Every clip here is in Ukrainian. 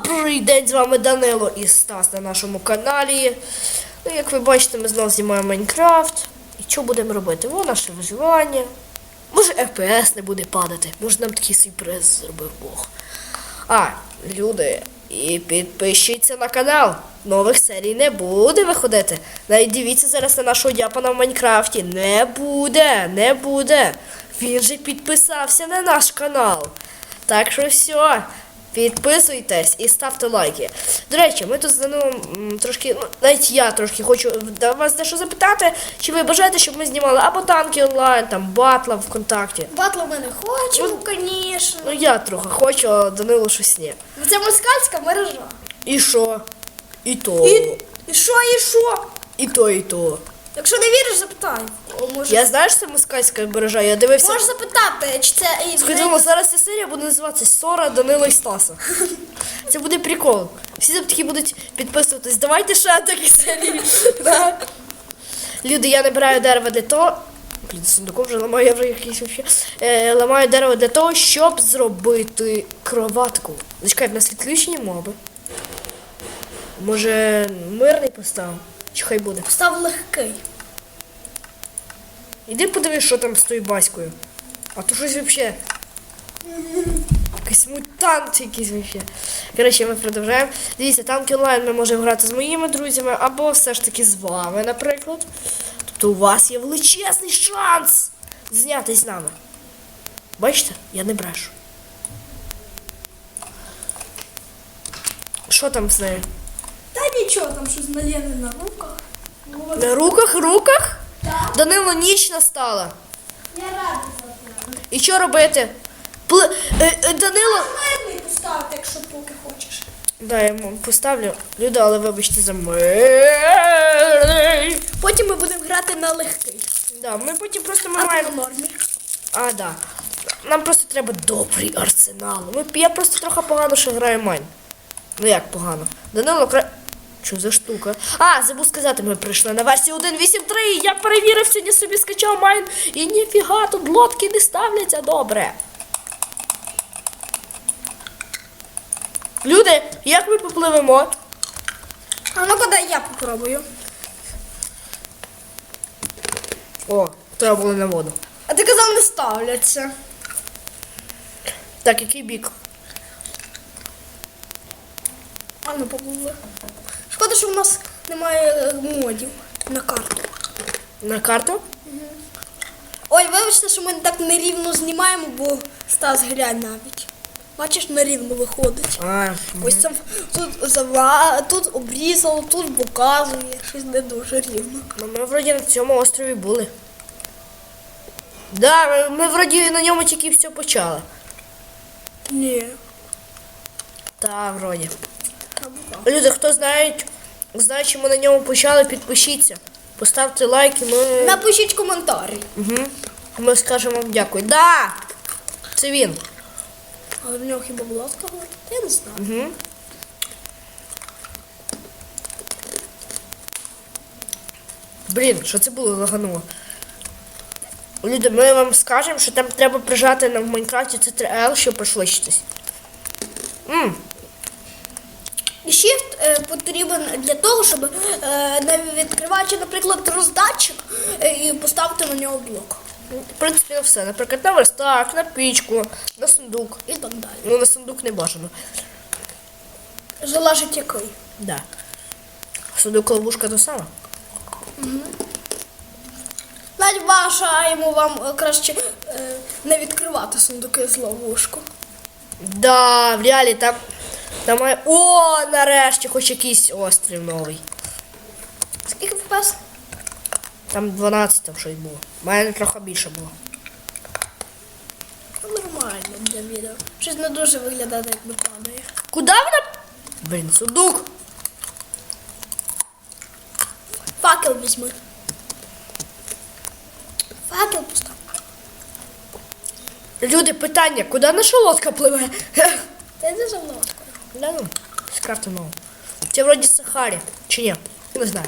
Добрий день, з вами Данило і Стас на нашому каналі. Ну, як ви бачите, ми знову знімаємо Майнкрафт. І що будемо робити? О, наше виживання. Може, FPS не буде падати. Може нам такий сюрприз зробив Бог. А, люди, і підпишіться на канал. Нових серій не буде виходити. Навіть дивіться зараз на нашого дяпана в Майнкрафті. Не буде, не буде. Він же підписався на наш канал. Так що все. Підписуйтесь і ставте лайки. До речі, ми тут з Данилом трошки, ну, навіть я трошки хочу до вас дещо запитати, чи ви бажаєте, щоб ми знімали або танки онлайн, там батла ВКонтакті. Батлу ми не хочемо, звісно. Ну я трохи хочу, а Данило щось ні. Це москальська мережа. І що? І то. І, і що, і що? І то, і то. Якщо не віриш, запитай. О, може, Я знаю, що це москальська мережа, я дивився. Можеш запитати, чи це і Скажімо, зараз ця серія буде називатися Сора Данила і Стаса. Це буде прикол. Всі там такі будуть підписуватись. Давайте ще такі серії. Да. Люди, я набираю дерево для того. Блін, сундуком вже ламаю, я вже якийсь вообще. Е, ламаю дерево для того, щоб зробити кроватку. Зачекай, в нас відключені моби. Може, мирний поставив? Чи хай буде? став легкий. Іди подивись, що там з тою баською. А то щось взагалі. Якийсь мутант якийсь взагалі. Коротше, ми продовжуємо. Дивіться, танки онлайн ми можемо грати з моїми друзями, або все ж таки з вами, наприклад. Тобто у вас є величезний шанс знятись з нами. Бачите, я не брешу. Що там з нею? Та нічого, там щось налєне на руках. На руках, руках? Так. Данило ніч настала. Я радий за це. І що робити? Пли... Е, е, Данило. Мирний поставити, якщо поки хочеш. Да, я йому поставлю. Люда, але вибачте за мирний. Потім ми будемо грати на легкий. Да, ми потім просто ми А маємо. на нормі. А, да. Нам просто треба добрий арсенал. Ми, я просто трохи погано ще граю майн. Ну як погано? Данило кра... Що за штука? А, забув сказати, ми прийшли на версію 1.8.3. Я перевірив сьогодні собі скачав майн. І ніфіга, тут лодки не ставляться добре. Люди, як ми попливемо? А ну-ка дай я попробую. О, треба було на воду. А ти казав, не ставляться. Так, який бік? А ну попливли. Шкода, що в нас немає е, модів на карту. На карту? Ой, вибачте, що ми так нерівно знімаємо, бо Стас глянь навіть. Бачиш, нерівно виходить. А, Ось це тут зава, тут обрізало, тут показує. Щось не дуже рівно. ну ми вроді на цьому острові були. Да, ми, ми вроді на ньому тільки все почали. Ні. Та, вроді. Люди, хто знає, знає, ми на ньому почали, підпишіться. Поставте лайки, ми, Напишіть коментарі. угу. ми скажемо вам дякую. Да! Це він. Але в нього хіба була така гора? Я не знаю. Угу. Блін, що це було лагануло? Люди, ми вам скажемо, що там треба прижати на в Майнкрафті 3L, щоб пришвидшитись. Мм, І Shift е, потрібен для того, щоб е, відкриваючи, наприклад, роздатчик е, і поставити на нього блок. в принципі, все. Наприклад, на верстак, на пічку, на сундук. І так далі. Ну, на сундук не бажано. Залежить який. Да. Сундук ловушка то сама. Навіть бажаємо вам краще е, не відкривати сундуки з ловушку. Да, в реалі там. Там має. О, нарешті, хоч якийсь острів новий. Скільки FPS? Там 12 там щось було. У мене трохи більше було. Нормально для відео. Щось не дуже виглядає, як не падає. Куда вона? Блін, сундук. Факел візьми. Факел постав. Люди, питання, куди наша лодка пливе? Та йди за мною. Да ну, з карти нову. Це вроді Сахарі. Чи ні? Не знаю.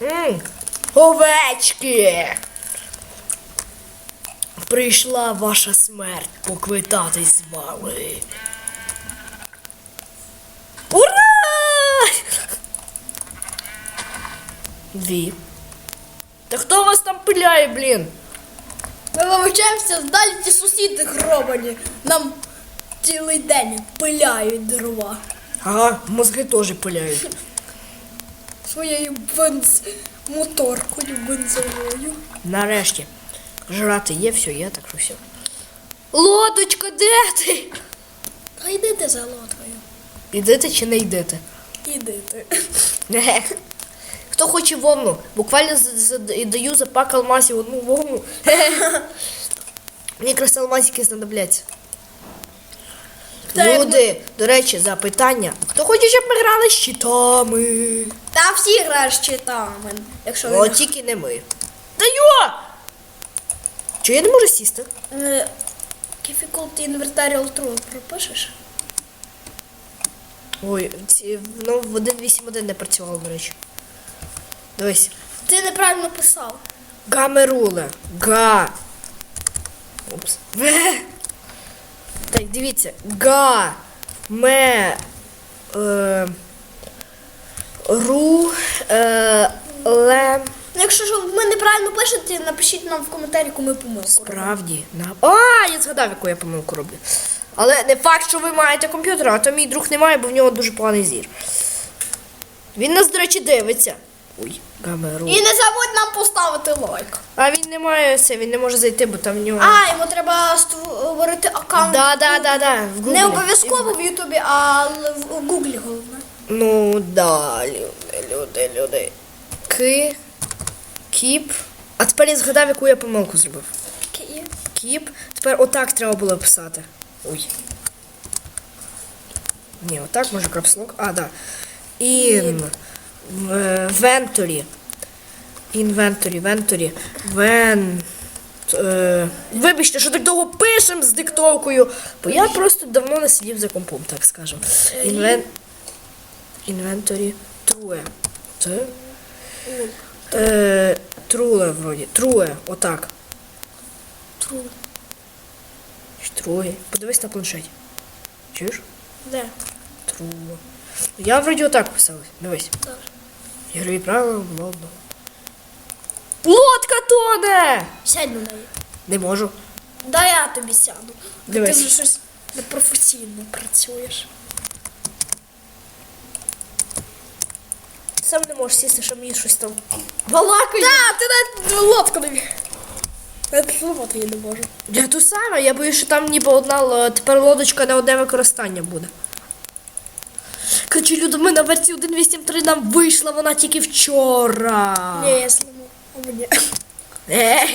Ммм, овечки. прийшла ваша смерть поквитатись з вами. Ура! Дві. Та хто вас там пиляє, блін? Ми вибачаємося, далі ті сусіди гробані. Нам цілий день пиляють дрова. Ага, мозги теж пиляють. Своєю бенз... моторкою бензовою. Нарешті. Жрати є, все є, так що все. Лодочка, де ти? А йдете за лодкою. Ідете чи не йдете? Ідете. Хто хоче вовну? Буквально з- з- даю за пак алмазів одну вовну. Мені якраз алмазики знадобляться. Люди, до речі, запитання. Хто хоче, щоб ми грали з щитами? Та всі граєш читами, якщо О, тільки не ми. Та йо! Чи я не можу сісти? Е, Difficult Invertorial True пропишеш? Ой, ці, ну в 1.8.1 не працювало, до речі. Дивись. Ти неправильно писав. Гамеруле. Га. Упс. Ве. Так, дивіться. Га. Ме. Е, ру. Е, ле. Ну, Якщо ж ви неправильно пишете, напишіть нам в коментарі, яку ми помилку. Справді. На... А, я згадав, яку я помилку роблю. Але не факт, що ви маєте комп'ютер, а то мій друг не має, бо в нього дуже поганий зір. Він нас, до речі, дивиться. Ой, гамеру. І не забудь нам поставити лайк. А він не має це, він не може зайти, бо там в нього. А, йому треба створити аккаунт. Да, да, да, да. В Гуглі. Не обов'язково в Ютубі, а в Гуглі головне. Ну, да, люди, люди, люди. Ки. Кіп. А тепер я згадав, яку я помилку зробив. Ки- Кіп. Тепер отак треба було писати. Ой. Ні, отак може капслок. А, да. Ін. В- Венторі. Інвенторі, венторі. Вен. Е, вибачте, що так довго пишем з диктовкою, бо я просто давно не сидів за компом, так скажу. Інвен... Інвенторі. Труе. Це? Е, труле, вроді. Труе, отак. Тру. Труе. Подивись на планшеті. Чуєш? Де? Труе. Я вроді отак писав. Дивись. Добре. Ігрові правила, ладно. Лодка тоне! Сядь на неї. Не можу. Да я тобі сяду. Дивись. Ти вже щось непрофесійно працюєш. Сам не можеш сісти, що мені щось там балакає. Так, ти навіть лодку не Навіть пливати я не можу. Я ту саме, я боюсь, що там ніби одна л- тепер лодочка на одне використання буде. Короче, люди, ми на версії 1.8.3 нам вийшла вона тільки вчора. Ні, я слиму. А мені. Е,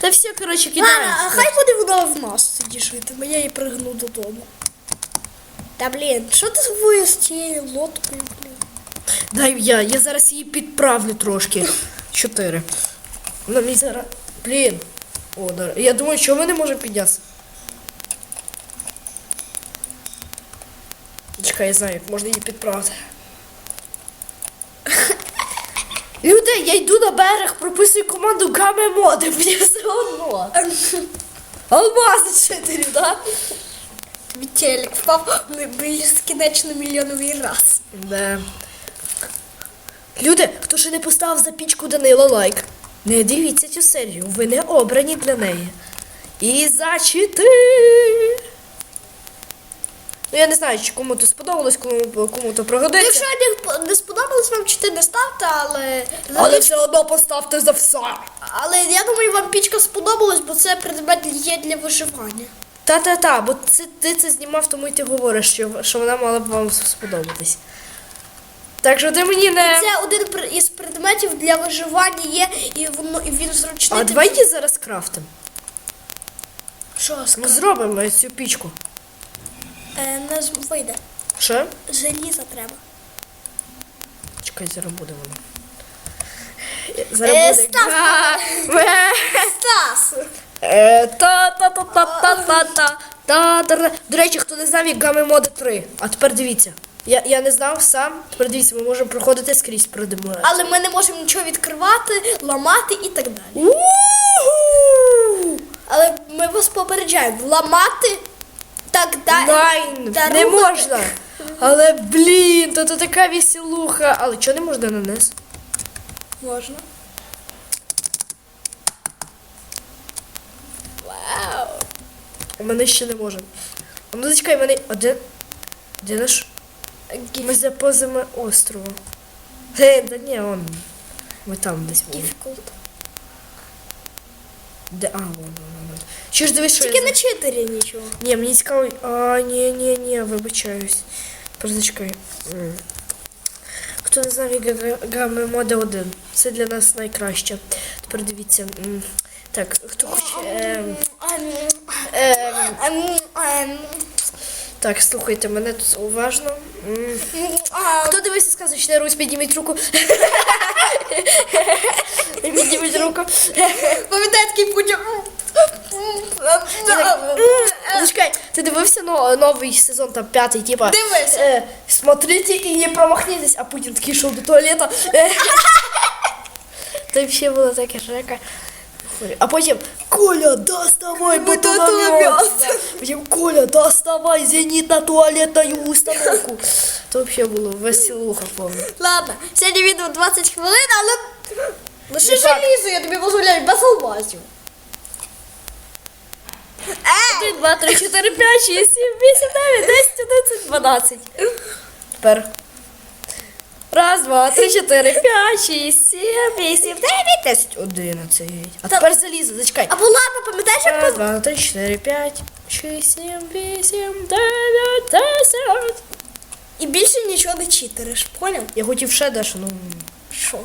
Та все, коротше, Ладно, а кидаємо. хай буде вона в нас тоді житиме, я її пригну додому. Та блін, що ти зробив з цією лодкою, блін? Дай я, я зараз її підправлю трошки. Чотири. Вона мені зараз. Блін. О, да. Я думаю, що ми не можемо піднятися. Чекай, я знаю, можна її підправити. Люди, я йду на берег, прописую команду Гаме Моди, мені все одно. Алмаз чотири, да? Тобі телек впав безкінечно мільйоновий раз. Да. Люди, хто ще не поставив за пічку Данила лайк, не дивіться цю серію, ви не обрані для неї. І за чити. Ну я не знаю, чи кому то сподобалось, кому, кому то пригодиться. Якщо не, не сподобалось вам, чи ти не ставте, але, Але все одно поставте за все. але я думаю, вам пічка сподобалась, бо це предмет є для виживання. Та-та-та, бо це, ти це знімав, тому й ти говориш, що, що вона мала б вам сподобатись. Так що ти мені не. Це один із предметів для виживання є, і воно і він зручний. А Ти- давай її зараз крафтим. Що Ми скажу? зробимо цю пічку. Е, не вийде. Що? Желіза треба. Чекай, зараз буде воно. Зараз Е, буде. Стас, Га-! Е. До речі, хто не знав, як Гами Моди 3. А тепер дивіться. Я, я не знав сам. Тепер дивіться, ми можемо проходити скрізь придимо. Але ми не можемо нічого відкривати, ламати і так далі. Але ми вас попереджаємо. Ламати так далі. Та не можна. Але блін, то, то така веселуха. Але чого не можна на низ? Можна. Вау. У мене ще не може. А ну зачекай, в мене один. Де наш? Ми за позами острова. Ге, да ні, он. Ми там десь були. Де? А, вон, вон, Що ж дивись, що Тільки я... на читері нічого. Ні, мені цікаво. А, ні, ні, ні, вибачаюсь. Просто Хто не знав, грами мода 1. Це для нас найкраще. Тепер дивіться. Так, хто хоче. ем, ем, так, слухайте мене тут уважно. Хто дивився сказочний Русь, підніміть руку. Підніміть руку. Пам'ятаєте такий путя. Зачекай, ти дивився но- новий сезон, там п'ятий, типа. Дивився. Е, смотрите і не промахнитесь, а Путін такий йшов до туалета. Та взагалі було таке жека. А потім Коля, доставай батономет. батономет. Потім Коля, доставай зенітно-туалетну установку. То взагалі було веселуха повна. Ладно, сьогодні відео 20 хвилин, але лише Не залізу, я тобі дозволяю, без алмазів. Е! 1, 2, 3, 4, 5, 6, 7, 8, 9, 10, 11, 12. Тепер. Раз, два, три, чотири, п'ять, шість, сім, вісім, дев'ять, десять, одинадцять. А тепер залізо, зачекай. Або ладно, пам'ятаєш, як Раз, два, три, чотири, п'ять, шість, сім, вісім, дев'ять, десять. І більше нічого не читериш, поняв? Я хотів ще дещо, ну. Що?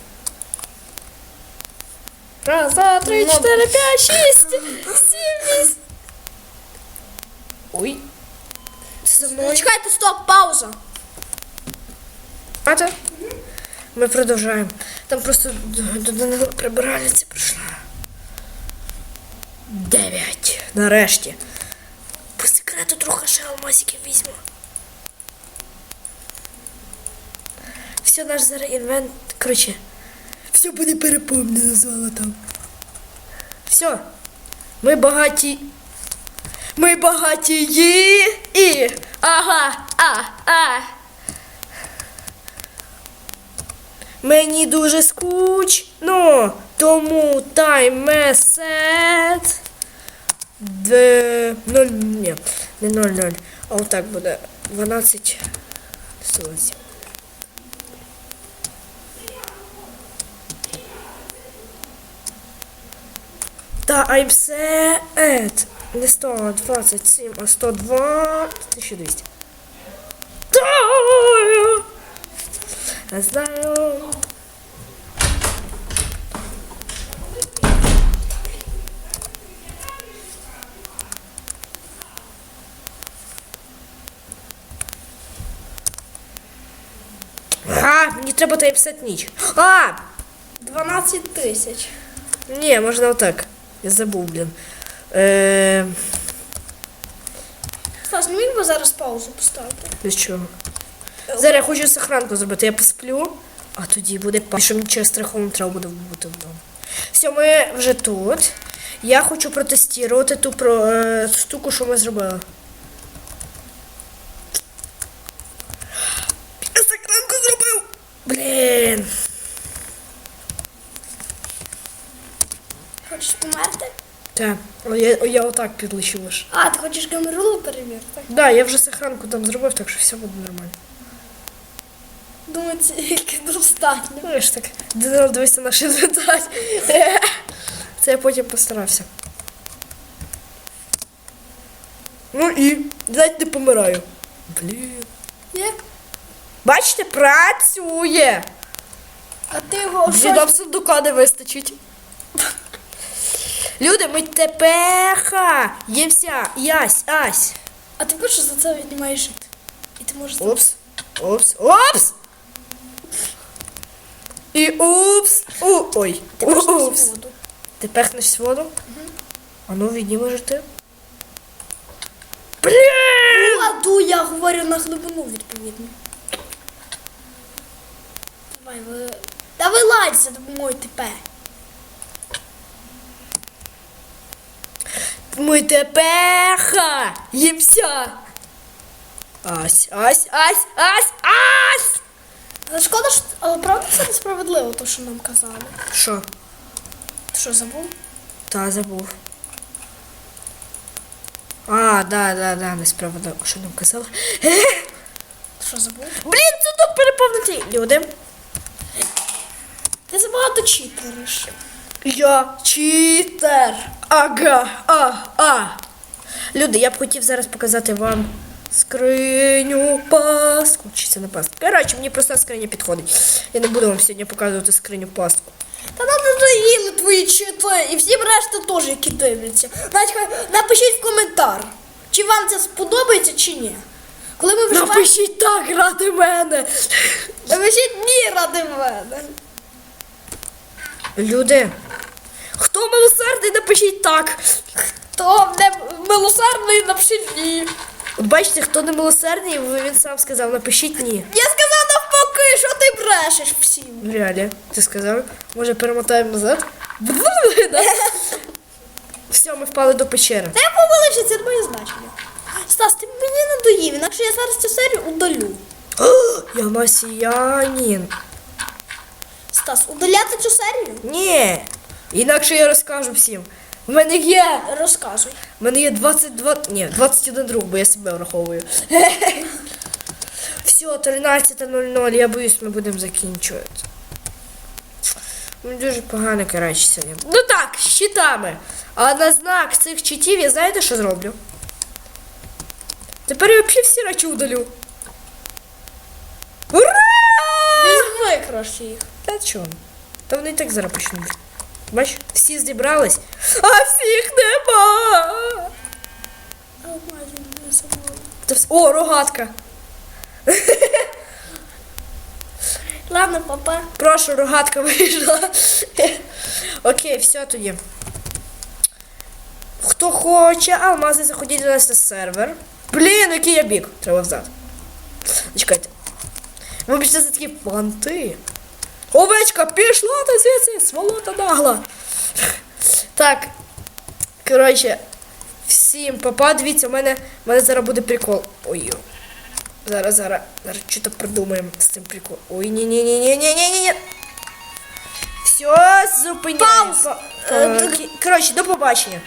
Раз, два, три, чотири, п'ять, шість, сім, вісім. Ой. Це мною. Чекайте, стоп, пауза. А то ми продовжуємо. Там просто до Данила прибиральниця прийшла. Дев'ять. Нарешті. По секрету трохи ще алмазиків візьму. Все, наш зараз інвент. Коротше. Все буде переповнено золотом. Все. Ми багаті. Ми багатії і. Ага, а, а. Мені дуже скучно, тому таймесет. Де... Ноль, ні, не 0, 0, а отак буде 12. 48. Та аймсет. Не 127, а 102, 1200. Та! Я знаю. А, мені треба тайпсет ніч. А! 12 тисяч. Ні, можна отак. Я забув, блін. Е, Стас, не міг би зараз паузу поставити? для чого? Зараз я хочу сохранку зробити. Я посплю, а тоді буде пауза. Що мені через страхову треба буде бути вдома. Все, ми вже тут. Я хочу протестувати ту про, е, штуку, що ми зробили. Я сохранку зробив! Блін. Хочеш померти? Так, я, я отак підлечу лише. А, ти хочеш камеру перевірити? Да, я вже сохранку там зробив, так що все буде нормально. Думаю, тільки достатньо. Ну, ж так, Данило, дивися наш інвентар. Це я потім постарався. Ну і навіть не помираю. Блін. Як? Бачите, працює. А ти його Вже нам сундука не вистачить. Люди, ми тепеха. Ємся, ясь, ась. А ти хочеш за це віднімаєш жити? І ти можеш... Опс, опс, опс. І упс. У, ой. упс. упс. воду. Ти пехнеш воду? А ну відніми же ти. Блін! Воду, я говорю на глибину, відповідно. Давай, ви... Та вилазь за допомогою ТП. Ми тепер їмся. Ась, ась, ась, ась, ась. Але шкода, що... але правда це несправедливо, то, що нам казали. Що? Ти що забув? Та забув. А, да, да, да, несправедливо. Що нам казали? Ти що забув? Блін, це тут переповнений. Люди. Ти забагато читериш. Я читер. Ага, а, а. Люди, я б хотів зараз показати вам скриню пастку. Чи це не пастка? Коротше, мені просто скриня підходить. Я не буду вам сьогодні показувати скриню пастку. Та нам надоїли твої чити, і всім решта теж, які дивляться. Навіть напишіть в коментар, чи вам це сподобається, чи ні. Коли ми виживаємо, Напишіть так ради мене. напишіть ні ради мене. Люди, хто милосердний, напишіть так. То не милосердний, напишіть ні. От бачите, хто не милосердний, він сам сказав, напишіть ні. Я сказав навпаки, що ти брешеш всім. В реалі, ти сказав? Може перемотаємо назад? Все, ми впали до печери. Та я помилився, це моє значення. Стас, ти мені надоїв, інакше я зараз цю серію удалю. Я масіянин. Стас, удаляти цю серію? Ні. Інакше я розкажу всім. У мене є. Розказуй. У мене є 22. Ні, 21 друг, бо я себе враховую. Все, 13.00, я боюсь, ми будемо закінчувати. Ну, дуже погано, коротше, сьогодні. Ну так, з щитами. А на знак цих читів я знаєте, що зроблю? Тепер я взагалі всі речі удалю. Ура! Візьми краще їх. Та чому? Та вони і так зараз почнуть. Бач, всі зібрались, а всіх нема. О, рогатка. Ладно, папа. Прошу, рогатка вийшла. Окей, все тоді. Хто хоче алмази, заходіть до нас на сервер. Блін, який я бік. Треба взяти. Чекайте. Вибачте за такі фанти. Овечка, пішла ти звідси, сволота нагла. Так. Коротше, всім папа, дивіться, у мене, у мене зараз буде прикол. Ой. Зараз, зараз, зараз що-то придумаємо з цим приколом. Ой, ні, ні, ні, ні, ні, ні, ні, ні. Все, зупиняємо. Пауза. Е, Коротше, до побачення.